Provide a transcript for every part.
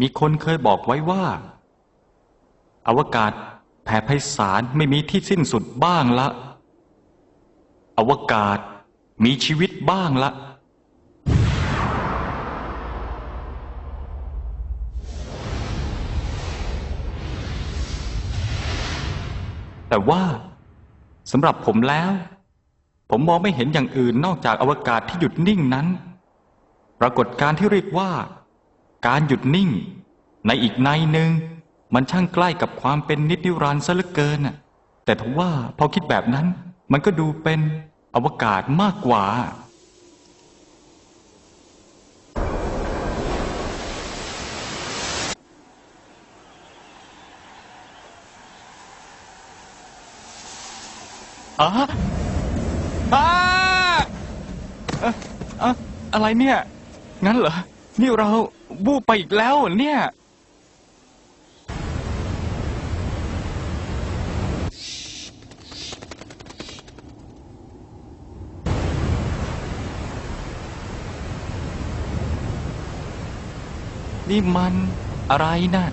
มีคนเคยบอกไว้ว่า อวกาศแผ่ไพศาลไม่มีที่สิ้นสุดบ้างละ อวกาศมีชีวิตบ้างละแต่ว่าสำหรับผมแล้ว ผมมองไม่เห็นอย่างอื่นนอกจากอวกาศที่หยุดนิ่งนั้น ปรากฏการณ์ที่เรียกว่า การหยุดนิ่ง ในอีกในหนึ่งมันช่างใกล้กับความเป็นนิจนิรันดร์ซะเหลือเกินน่ะ แต่ทว่าพอคิดแบบนั้น มันก็ดูเป็นอวกาศมากกว่าอะอะเอ่อเอ่ออะไรเนี่ย งั้นเหรอ นี่เราบูบไปอีกแล้วเนี่ย นี่มันอะไรนะ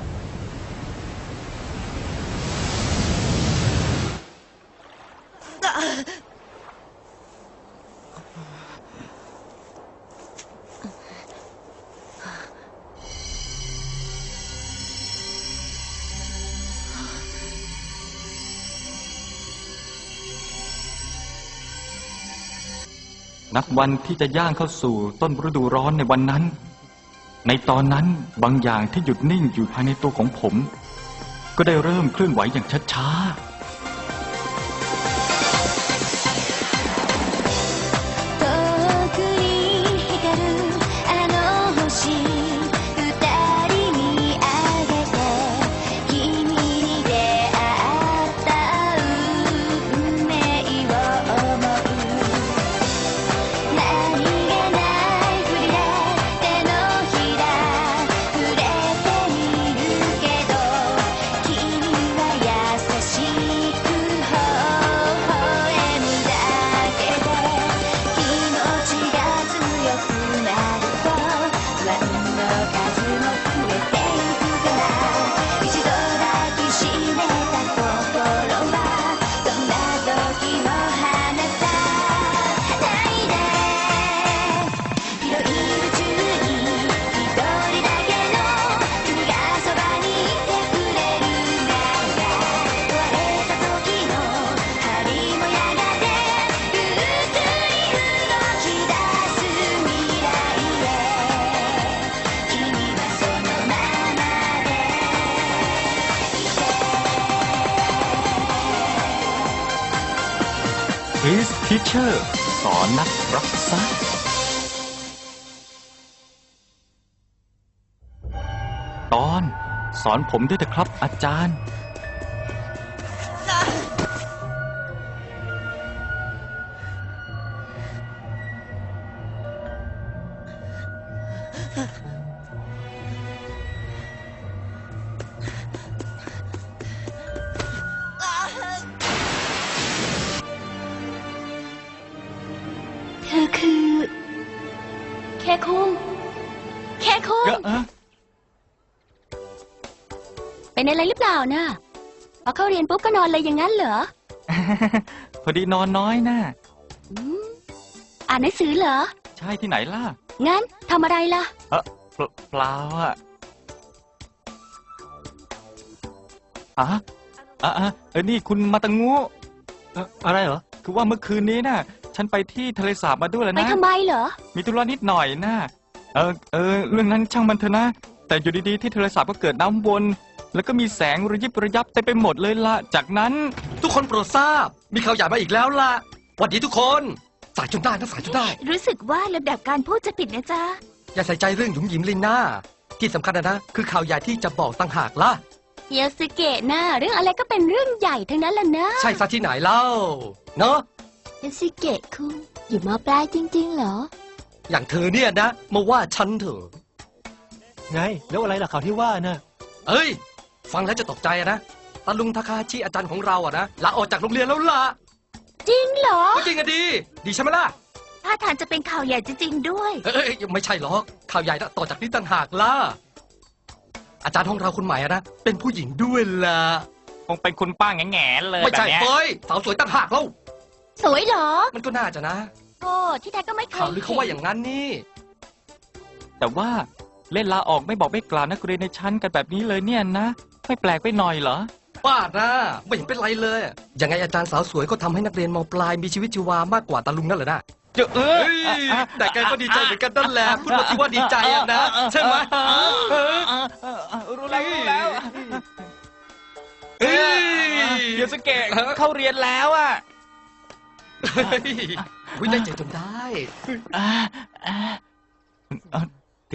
นับวันที่จะย่างเข้าสู่ต้นฤดูร้อนในวันนั้น ในตอนนั้นบางอย่างที่หยุดนิ่งอยู่ภายในตัวของผม ก็ได้เริ่มเคลื่อนไหวอย่างช้าๆ Please Teacher สอนนักรักษาตอน สอนผมด้วยเถอะครับอาจารย์ นปุ๊บก็นอนเลยอย่างนั้นเหรอ พอดีนอนน้อยนะอืมอ่านหนังสือเหรอ ใช่ที่ไหนล่ะ งั้นทำอะไรล่ะ เออเปล่าเปล่าอะอะอะอะเออนี่คุณมาตังงูเอ่ออะไรเหรอ คือว่าเมื่อคืนนี้น่ะ ฉันไปที่ทะเลสาบมาด้วยแล้วไปนะ ทำไมเหรอ มีธุระนิดหน่อยนะเออเออเรื่องนั้นช่างมันเถอะนะ แต่อยู่ดีๆที่ทะเลสาบก็เกิดน้ำวน แล้วก็มีแสงระยิบระยับเต็มไปหมดเลยละจากนั้น ทุกคนโปรดทราบ มีข่าวใหญ่มาอีกแล้วล่ะหวัดดีทุกคน สายจนได้นะสายจนได้ รู้สึกว่าลำดับการพูดจะผิดนะจ๊ะ อย่าใส่ใจเรื่องหยุมหยิมลินหน้า ที่สำคัญนะนะคือข่าวใหญ่ที่จะบอกต่างหากล่ะ เยสเกะนะเรื่องอะไรก็เป็นเรื่องใหญ่ทั้งนั้นแหละนะใช่ซะที่ไหนเล่า เนาะเยสเกะคุงอยู่มปลายจริง ๆ เหรอ อย่างเธอเนี่ยนะ มาว่าฉันเถอะไง แล้วอะไรล่ะข่าวที่ว่าน่ะเอ้ย ฟังแล้วจะตกใจอะนะตาลุงทาคาชิอาจารย์ของเราอะนะลาออกจากโรงเรียนแล้วล่ะจริงเหรอจริงอะดี ดีใช่ไหมล่ะถ้าทางจะเป็นข่าวใหญ่จริงๆด้วย เอ้ยเอ้ยไม่ใช่หรอกข่าวใหญ่นะต่อจากนี้ต่างหากล่ะอาจารย์ห้องเราคนใหม่อะนะเป็นผู้หญิงด้วยล่ะคงเป็นคุณป้าแง่ๆเลยไม่ใช่แบบเนี้ยเฟ้ยสาวสวยตั้งหากแล้วสวยเหรอมันก็น่าจะนะ โอ้ที่แท้ก็ไม่เคยข่าวลือเขาว่าอย่างนั้นนี่ แต่ว่า เล่นลาออกไม่บอกไม่กล่าวนักเรียนในชั้นกันแบบนี้เลยเนี่ยนะ ไม่แปลกไปหน่อยเหรอป้านะไม่เห็นเป็นไรเลยยังไงอาจารย์สาวสวยก็ทำให้นักเรียนมปลายมีชีวิตชีวามากกว่าตาลุงนั่นแหละนะเจอเออเฮ้ยแต่แกก็ดีใจเหมือนกันนั่นแหละพูดมาที่ว่าดีใจอะนะ ใช่ไหมรู้แล้วรู้แล้วเฮ้ยเดี๋ยวสเกะเข้าเรียนแล้วอะเฮ้ยวิ่งได้ใจจนได้อ่าอ่าเอ่อ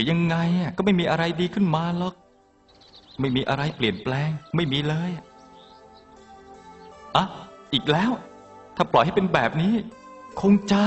ถึงยังไงอะก็ไม่มีอะไรดีขึ้นมาหรอก ไม่มีอะไรเปลี่ยนแปลง ไม่มีเลยอะอีกแล้ว ถ้าปล่อยให้เป็นแบบนี้ คงจะ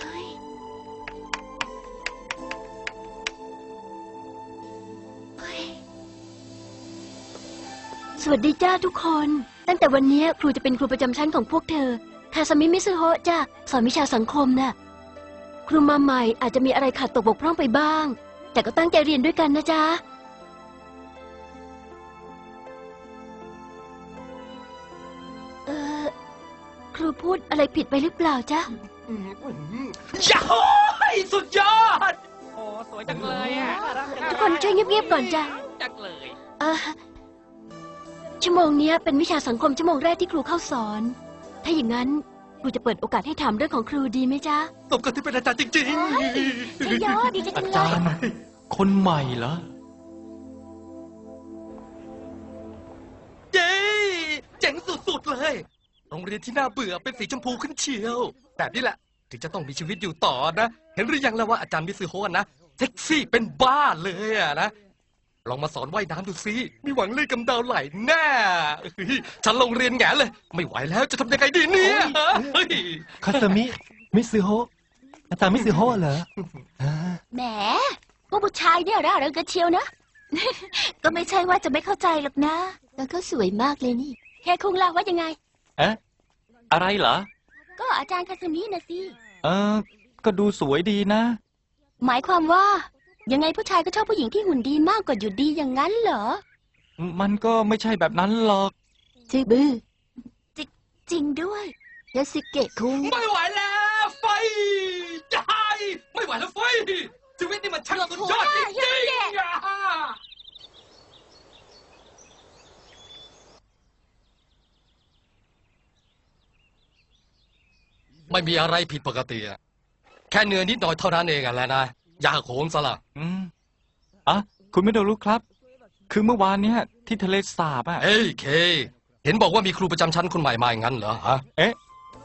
เฮ้ยเฮ้ย สวัสดีจ้าทุกคน ตั้งแต่วันนี้ครูจะเป็นครูประจำชั้นของพวกเธอคาสมิมิซึโฮะจ้าสอนวิชาสังคมน่ะ ครูมาใหม่อาจจะมีอะไรขาดตกบกพร่องไปบ้าง แต่ก็ตั้งใจเรียนด้วยกันนะจ๊ะ เออครูพูดอะไรผิดไปหรือเปล่าจ๊ะ ยาฮูสุดยอด โอ้สวยจังเลยอะทุกคนช่วยเงียบๆก่อนจ้ะ จังเลยเออชั่วโมงเนี้ยเป็นวิชาสังคมชั่วโมงแรกที่ครูเข้าสอน ถ้าอย่างนั้นครูจะเปิดโอกาสให้ถามเรื่องของครูดีไหมจ๊ะสมกับที่เป็นอาจารย์จริงใช่ยอดีจังอาเลจายรย์คนใหม่เหรอ ๆ เย้เจ๋งสุดๆเลย โรงเรียนที่น่าเบื่อเป็นสีชมพูขึ้นเชียว แบบนี้แหละ ถึงจะต้องมีชีวิตอยู่ต่อนะ เห็นหรือยังแล้วว่าอาจารย์มิซึโฮะนะเซ็กซี่เป็นบ้าเลยอะนะ ลองมาสอนว่ายน้ำดูสิมีหวังเลื่อนกำเดาไหลแน่เฮ้ยฉันลงเรียนแงนเลย ไม่ไหวแล้วจะทำยังไงดีเนี่ยเฮ้ยคาสมิมิซึโฮะอาจารย์มิซึโฮะเหรออ่าแหมพวกผู้ชายเนี่ยร่าเริงกันเชียวนะ ก็ไม่ใช่ว่าจะไม่เข้าใจหรอกนะ แล้วก็สวยมากเลยนี่ แค่คุงล่ะว่ายังไง เอ๊ะ อะไรเหรอ ก็อาจารย์คาสมินะสิ เออ ก็ดูสวยดีนะ หมายความว่า ยังไงผู้ชายก็ชอบผู้หญิงที่หุ่นดีมากกว่าอยู่ดีอย่างนั้นเหรอ มันก็ไม่ใช่แบบนั้นหรอกจือบือจจริงด้วยยาสิเกะคุงไม่ไหวแล้วไฟยายไม่ไหวแล้วไฟชีวิตนี่มันช่างสุดยอดจริงๆ ไม่มีอะไรผิดปกติอะแค่เหนื่อยนิดหน่อยเท่านั้นเองอะแหละนะอยาโขงซะละอืมอะคุณไม่ได้รู้ครับ คือเมื่อวานเนี้ยที่ทะเลสาบอะเฮ้ยเค เห็นบอกว่ามีครูประจำชั้นคนใหม่มาอย่างนั้นเหรอฮะเอ๊ะ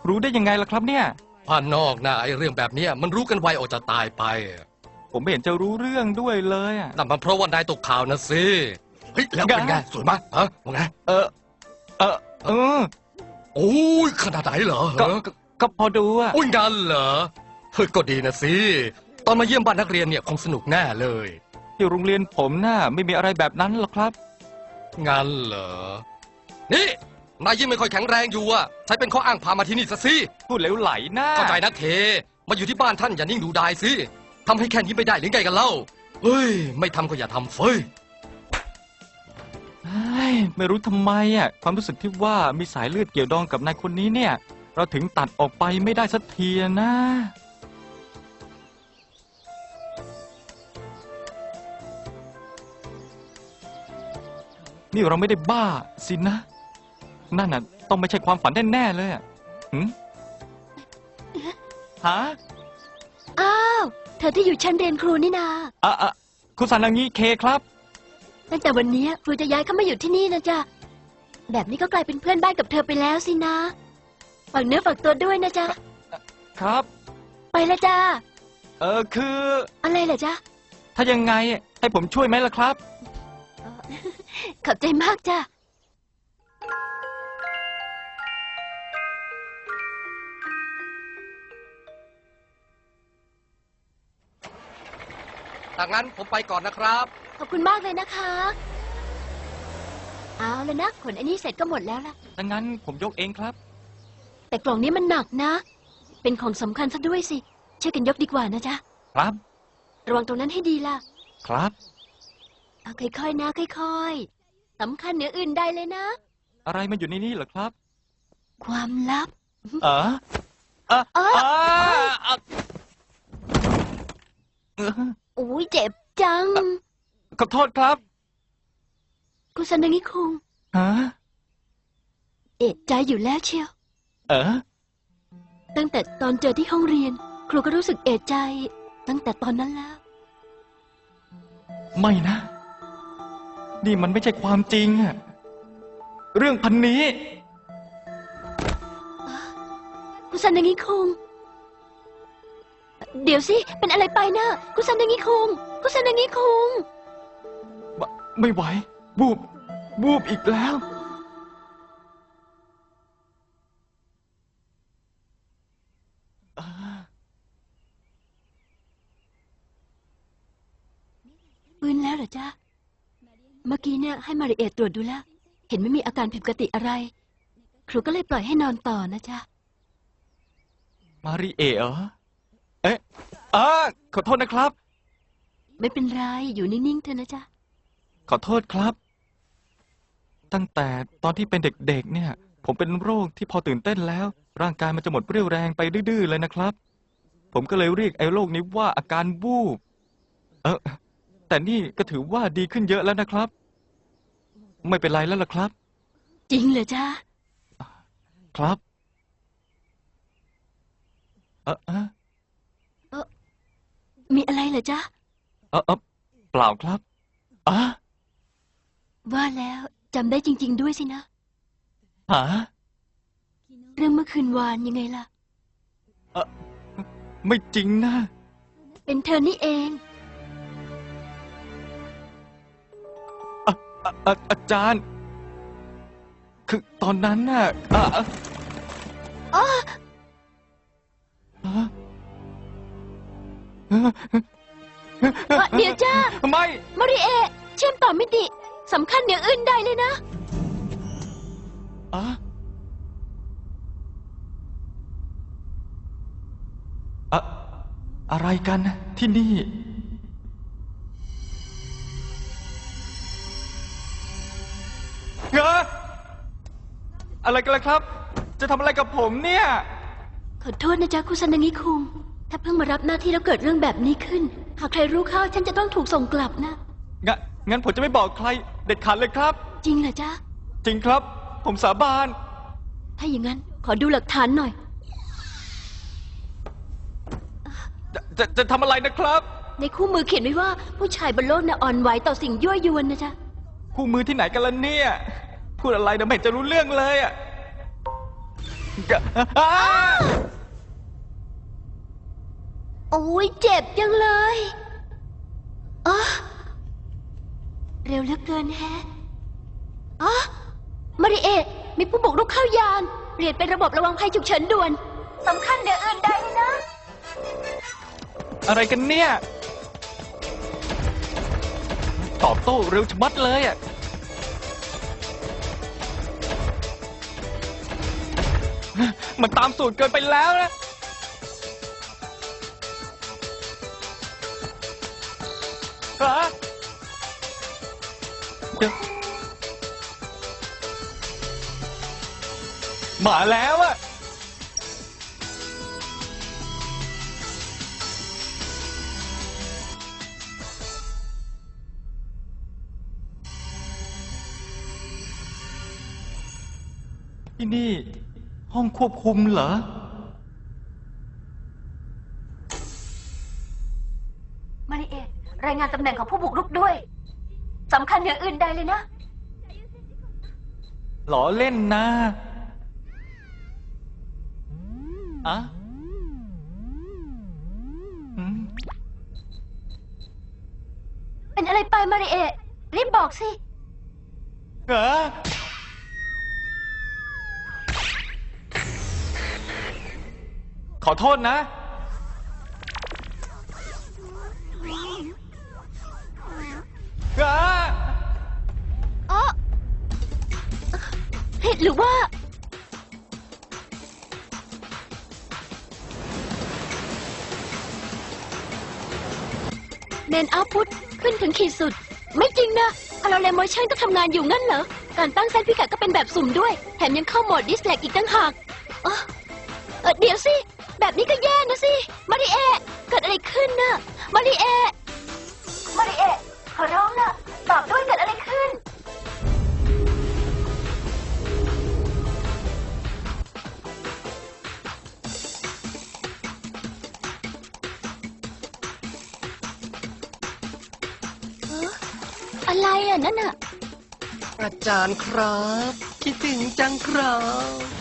รู้ได้ยังไงล่ะครับเนี่ย ผ่านนอกนะไอ้เรื่องแบบเนี้ยมันรู้กันไวออกจะตายไปผมไม่เห็นจะรู้เรื่องด้วยเลยอะนั่นมันเพราะว่านายตกข่าวนะสิเฮ้ยแล้วเป็นไงสวยไหมฮะว่าไงเออ เออ เออ โอ้ยขนาดไหนเหรอก็ฮะก็ ก็พอดูอะโอ้ยงั้นเหรอเฮ้ยก็ดีนะสิ ตอนมาเยี่ยมบ้านนักเรียนเนี่ยคงสนุกแน่เลย ที่โรงเรียนผมน่ะไม่มีอะไรแบบนั้นหรอกครับ งั้นเหรอ นี่ นายยิ่งไม่ค่อยแข็งแรงอยู่อะใช้เป็นข้ออ้างพามาที่นี่ซะสิ พูดเหลวไหลนะเข้าใจนะเคมาอยู่ที่บ้านท่านอย่านิ่งดูดายสิทำให้แค่นี้ไม่ได้หรือไงกันเล่า เฮ้ย ไม่ทำก็อย่าทำเฟ้ย เฮ้ยไม่รู้ทำไมอะความรู้สึกที่ว่ามีสายเลือดเกี่ยวดองกับนายคนนี้เนี่ย เราถึงตัดออกไปไม่ได้สักทีอะนะ นี่เราไม่ได้บ้าสินะ นั่นน่ะ ต้องไม่ใช่ความฝันแน่ๆเลยอะหืมฮะอ้าว เธอที่อยู่ชั้นเรียนครูนี่นาอะอะคุณสันอย่างนี้เคครับ ตั้งแต่วันนี้ครูจะย้ายเข้ามาอยู่ที่นี่นะจ๊ะ แบบนี้ก็กลายเป็นเพื่อนบ้านกับเธอไปแล้วสินะ ฝากเนื้อฝากตัวด้วยนะจ๊ะ ครับ ไปละจ้า เออคือ อะไรเหรอจ๊ะ ถ้ายังไงให้ผมช่วยไหมล่ะครับ ขอบใจมากจ้ะ ดังนั้นผมไปก่อนนะครับ ขอบคุณมากเลยนะคะ เอาแล้วนะ ขนอันนี้เสร็จก็หมดแล้วล่ะ ดังนั้นผมยกเองครับ แต่กล่องนี้มันหนักนะ เป็นของสำคัญซะด้วยสิ ช่วยกันยกดีกว่านะจ๊ะ ครับระวังตรงนั้นให้ดีล่ะครับเอาค่อยๆนะ ค่อยๆสำคัญเหนืออื่นใดเลยนะ อะไรมันอยู่ในนี้เหรอครับความลับ เออเออเอเอออเออโอ้ยเจ็บจัง ขอโทษครับกุสันดังิคุงฮะเอะใจอยู่แล้วเชียว เออ ตั้งแต่ตอนเจอที่ห้องเรียน ครูก็รู้สึกเอะใจ ตั้งแต่ตอนนั้นแล้ว ไม่นะ นี่มันไม่ใช่ความจริงอะเรื่องพันนี้กุสันดังิคุง เดี๋ยวสิ เป็นอะไรไปนะกุสันดังิคุงกุสันดังิคุงบไม่ไหว บูบ บูบอีกแล้ว ฟื้นแล้ว เหรอจ๊ะ เมื่อกี้เนี่ยให้มาริเอตตรวจดูแล้ว เห็นไม่มีอาการผิดปกติอะไร ครูก็เลยปล่อยให้นอนต่อนะจ๊ะ มาริเอะเหรอ เอ๊ะอ่าขอโทษนะครับ ไม่เป็นไร อยู่นิ่งๆเถอะนะจ๊ะ ขอโทษครับ ตั้งแต่ตอนที่เป็นเด็กๆ เนี่ย ผมเป็นโรคที่พอตื่นเต้นแล้ว ร่างกายมันจะหมดเรี่ยวแรงไปดื้อๆเลยนะครับ ผมก็เลยเรียกไอ้โรคนี้ว่าอาการวูบ เออ แต่นี่ก็ถือว่าดีขึ้นเยอะแล้วนะครับ ไม่เป็นไรแล้วล่ะครับ จริงเหรอจ๊ะ ครับเออเออมีอะไรเหรอจ๊ะ เออเออเปล่าครับอะว่าแล้วจำได้จริง ๆ ด้วยสินะ หาเรื่องเมื่อคืนวานยังไงล่ะ ไม่จริงนะ เป็นเธอนี่เอง อะอะอาจารย์ คือตอนนั้นน่ะอะอะอ้ออะเอ่อเดี๋ยวจ้าไม่ มาริเอะเชื่อมต่อมิติสำคัญเหนืออื่นใดเลยนะ อะอะอะไรกันที่นี่ อะไรกันล่ะครับ จะทำอะไรกับผมเนี่ย ขอโทษนะจ๊ะคุซันางิคุงถ้าเพิ่งมารับหน้าที่แล้วเกิดเรื่องแบบนี้ขึ้น หากใครรู้เข้าฉันจะต้องถูกส่งกลับนะ งั้นงั้นผมจะไม่บอกใครเด็ดขาดเลยครับ จริงเหรอจ๊ะ จริงครับ ผมสาบาน ถ้าอย่างนั้นขอดูหลักฐานหน่อย จะจะจะทำอะไรนะครับ ในคู่มือเขียนไว้ว่าผู้ชายบนโลกน่ะอ่อนไหวต่อสิ่งยั่วยวนนะจ๊ะ คู่มือที่ไหนกันล่ะเนี่ย พูดอะไรเดี๋ยวไม่เห็นจะรู้เรื่องเลยอะกะอ้าโอ้ยเจ็บจังเลยอ๋อเร็วเหลือเกินแฮะอ๋อมาริเอะมีผู้บุกรุกเข้ายาน เปลี่ยนเป็นระบบระวังภัยฉุกเฉินด่วนสำคัญเดี๋ยวอื่นใดเลยนะ อะไรกันเนี่ย ตอบโต้เร็วชะมัดเลยอะ มันตามสูตรเกินไปแล้วนะ ฮะเดี๋ยวมาแล้วอะที่นี่ ห้องควบคุมเหรอ มาริเอะรายงานตำแหน่งของผู้บุกรุกด้วยสำคัญเหนืออื่นใดเลยนะ หล่อเล่นนะอะอืมเป็นอะไรไปมาริเอะรีบบอกสิ เหรอ อโทษนะเหรออ๋อเห็ดหรือว่า เมนอาพุทขึ้นถึงขีดสุด ไม่จริงนะพาราเลมโมชั่นก็ทำงานอยู่งั้นเหรอ การตั้งเส้นพิกัดก็เป็นแบบสุ่มด้วย แถมยังเข้าโหมดดิสแลกอีกตั้งหากเออเออเดี๋ยวสิ แบบนี้ก็แย่นะสิ มาริเอะเกิดอะไรขึ้นน่ะ มาริเอะมาริเอะขอร้องนะตอบด้วยเกิดอะไรขึ้นเอออะไรอะนั่นอะ อาจารย์ครับ คิดถึงจังครับ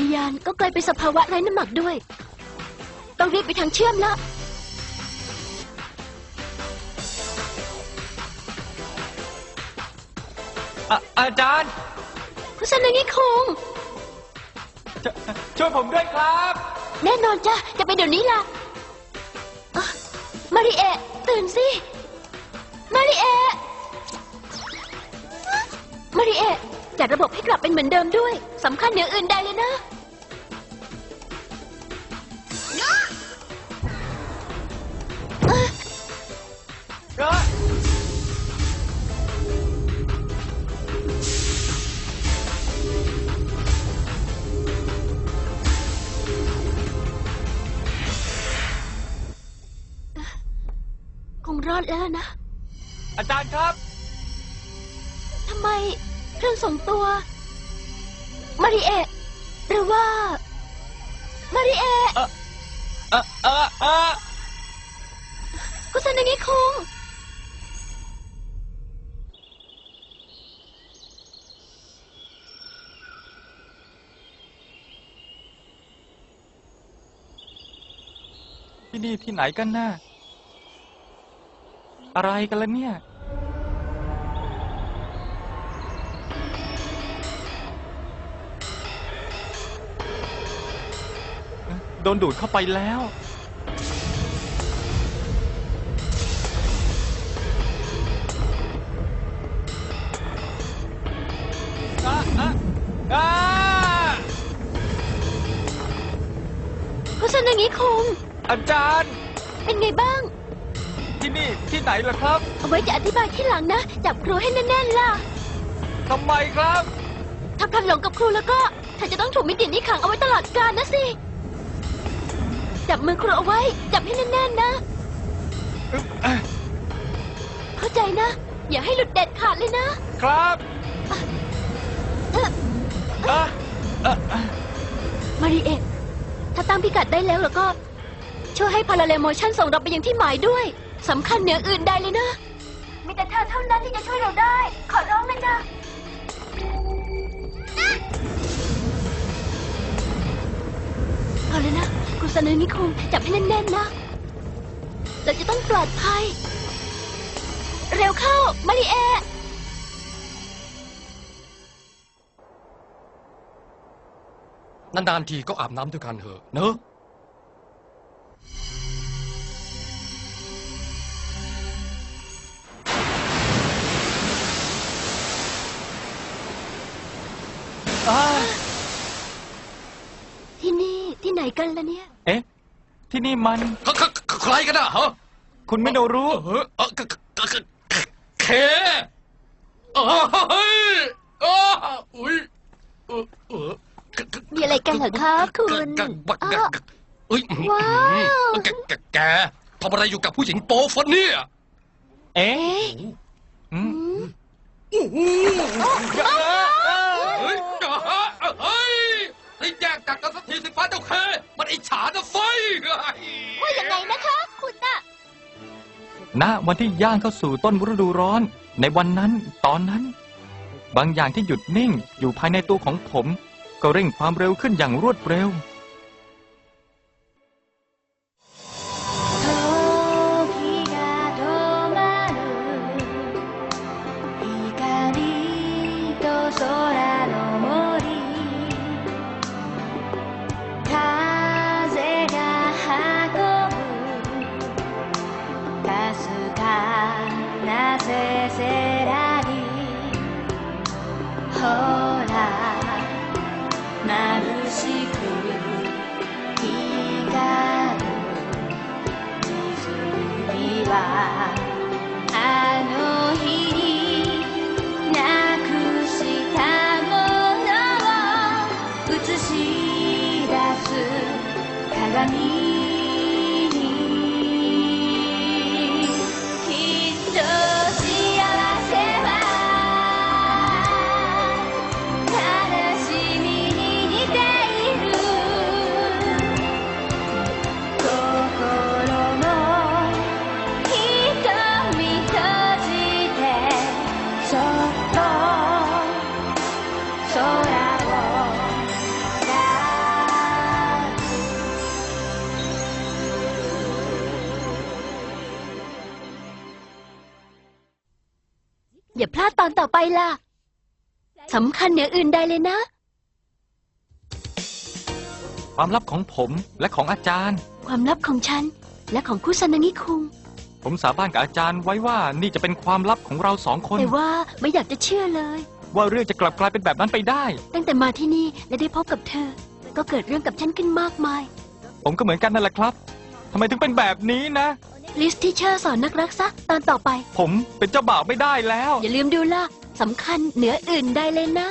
ในยานก็กลายเป็นสภาวะไร้น้ำหนักด้วย ต้องรีบไปทางเชื่อมละอะอาจารย์ คุณสันนิคง ชช่วยผมด้วยครับ แน่นอนจ้ะจะไปเดี๋ยวนี้ล่ะอะมาริเอะตื่นสิ มาริเอะมาริเอะ จัดระบบให้กลับเป็นเหมือนเดิมด้วยสำคัญเหนืออื่นใดเลยนะรอคงรอดแล้วนะ อาจารย์ครับ ทำไม เครื่องส่งตัว มาริเอะหรือว่า มาริเอะเออเออเออเออคุณสันนิคง ที่นี่ที่ไหนกันน่ะอะไรกันล่ะเนี่ย โดนดูดเข้าไปแล้ว อะอะอะคุณสันนิคงอาจารย์ เป็นไงบ้าง ที่นี่ที่ไหนล่ะครับเอาไว้จะอธิบายที่หลังนะ จับครูให้แน่นๆล่ะ ทำไมครับ ถ้าพลัดหลงกับครูแล้วก็เธอจะต้องถูกมิตินี้ขังเอาไว้ตลอดกาลนะสิ จับมือครูเอาไว้ จับให้แน่นๆนะ เข้าใจนะ อย่าให้หลุดเด็ดขาดเลยนะ ครับเอ่ออะอะอะมาริเอะถ้าตั้งพิกัดได้แล้วแล้วก็ ช่วยให้พาราเลโมชันส่งเราไปยังที่หมายด้วยสำคัญเหนืออื่นใดเลยนะ มีแต่เธอเท่านั้นที่จะช่วยเราได้ ขอร้องนะจ๊ะเอาเลยนะ คุณสนอนิคมจับให้แน่นๆนะ เราจะต้องปลอดภัย เร็วเข้า มาริเอะนานๆทีก็อาบน้ำด้วยกันเถอะเนอะอะที่นี่ที่ ไหนกันล่ะเนี่ย เอ๊ะ ที่นี่มันใครใครกันอะฮะคุณไม่โนรู้ เออเออเคเคเอ้ยเอ้ออุ้ยเออเออมีอะไรกันเหรอคะคุณแกแกอ้าวเอ้ยว้าว แกแกแกทำอะไรอยู่กับผู้หญิงโป๊ฟะเนี่ยเอ๊ะเอ๊ะอืม โอ้โหเฮ้ยอย่าฮะเฮ้ย ให้แยกจากกันสักทีสิฟ้าเจ้าเคมันอิจฉานะไฟว่ายังไงนะคะคุณน่ะณวันที่ย่างเข้าสู่ต้นฤดูร้อน ในวันนั้นตอนนั้น บางอย่างที่หยุดนิ่งอยู่ภายในตัวของผม ก็เร่งความเร็วขึ้นอย่างรวดเร็ว はあの日になくしたものを映し出す鏡。 อย่าพลาดตอนต่อไปล่ะสำคัญเหนืออื่นใดเลยนะ ความลับของผมและของอาจารย์ ความลับของฉัน และของคุซานางิคุง ผมสาบานกับอาจารย์ไว้ว่านี่จะเป็นความลับของเราสองคน แต่ว่าไม่อยากจะเชื่อเลย ว่าเรื่องจะกลับกลายเป็นแบบนั้นไปได้ ตั้งแต่มาที่นี่และได้พบกับเธอ ก็เกิดเรื่องกับฉันขึ้นมากมาย ผมก็เหมือนกันนั่นแหละครับทำไมถึงเป็นแบบนี้นะ ลิสที่เชอร์สอนนักรักซะตอนต่อไป ผมเป็นเจ้าบ่าวไม่ได้แล้ว อย่าลืมดูล่ะสำคัญเหนืออื่นใดเลยนะ